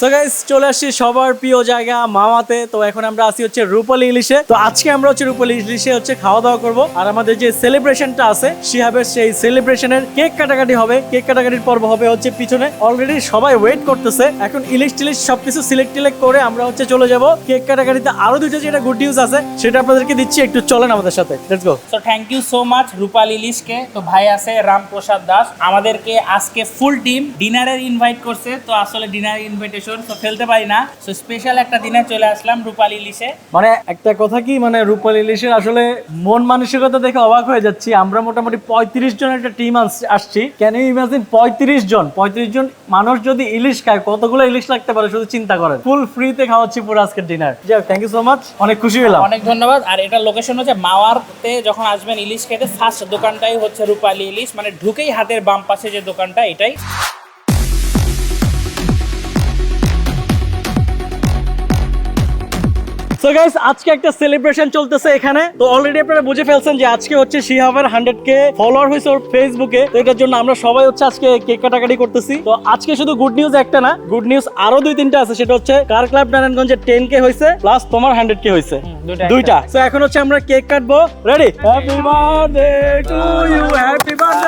So guys চলে আসছি সবার প্রিয় জায়গা মামাতে। তো এখন আমরা আসি হচ্ছে রূপালী ইলিশে। তো আজকে আমরা হচ্ছে রূপালী ইলিশে হচ্ছে খাওয়া দাওয়া করব। আর আমাদের যে সেলিব্রেশনটা আছে শিহাবের সেই সেলিব্রেশনের কেক কাটাকাটি হবে। কেক কাটাকাটির পর্ব হবে হচ্ছে পিছনে। অলরেডি সবাই ওয়েট করতেছে। এখন ইলিশ টিলিশ সবকিছু সিলেক্ট টিলেক্ট করে আমরা হচ্ছে চলে যাব। কেক কাটাকাটিতে আরও দুইটা যেটা গুড নিউজ আছে, সেটা আপনাদেরকে দিচ্ছি। একটু চলেন আমাদের সাথে। লেটস গো তো থ্যাংক ইউ সো মাচ রূপাল ইলিশকে। তো ভাই আছে রামপ্রসাদ দাস। আমাদেরকে আজকে ফুল টিম ডিনারের ইনভাইট করছে। তো আসলে ডিনারের ইনভাইটেশন তো ফেলতে পারি না। তো স্পেশাল একটা দিনে চলে আসলাম রূপাল ইলিশে মানে একটা কথা কি মানে রূপালী ইলিশের আসলে মন মানসিকতা দেখে অবাক হয়ে যাচ্ছি। আমরা মোটামুটি পঁয়ত্রিশ জন একটা টিম আসছি। ক্যান ইউ ইমাজিন পঁয়ত্রিশ জন? পঁয়ত্রিশ জন মানুষ যদি ইলিশ খায় কতগুলো ইলিশ লাগতে পারে শুধু চিন্তা করেন। ফুল ফ্রিতে খাওয়াচ্ছি পুরো আজকের ডিনার যাক থ্যাংক ইউ সো মাচ অনেক খুশি হলাম অনেক ধন্যবাদ। আর এটা লোকেশন হচ্ছে মাওয়ারতে যখন আসবেন ইলিশ খেতে ফার্স্ট দোকানটাই হচ্ছে রূপালী ইলিশ মানে ঢুকেই হাতের বাম পাশে যে দোকানটা এটাই। সো গাইস আজকে একটা সেলিব্রেশন চলতেছে এখানে। তো অলরেডি আপনারা বুঝে ফেলছেন যে আজকে হচ্ছে শিহাবের হান্ড্রেড কে ফলোয়ার হয়েছে ওর ফেসবুকে তো এটার জন্য আমরা সবাই হচ্ছে আজকে কেক কাটাকাটি করতেছি। তো আজকে শুধু গুড নিউজ একটা না গুড নিউজ আরও দুই তিনটা আছে। সেটা হচ্ছে কার ক্লাব নারায়ণগঞ্জে টেন কে হয়েছে প্লাস তোমার হান্ড্রেড কে হয়েছে। দুইটা তো এখন হচ্ছে আমরা কেক কাটবো। Ready happy birthday to you happy birthday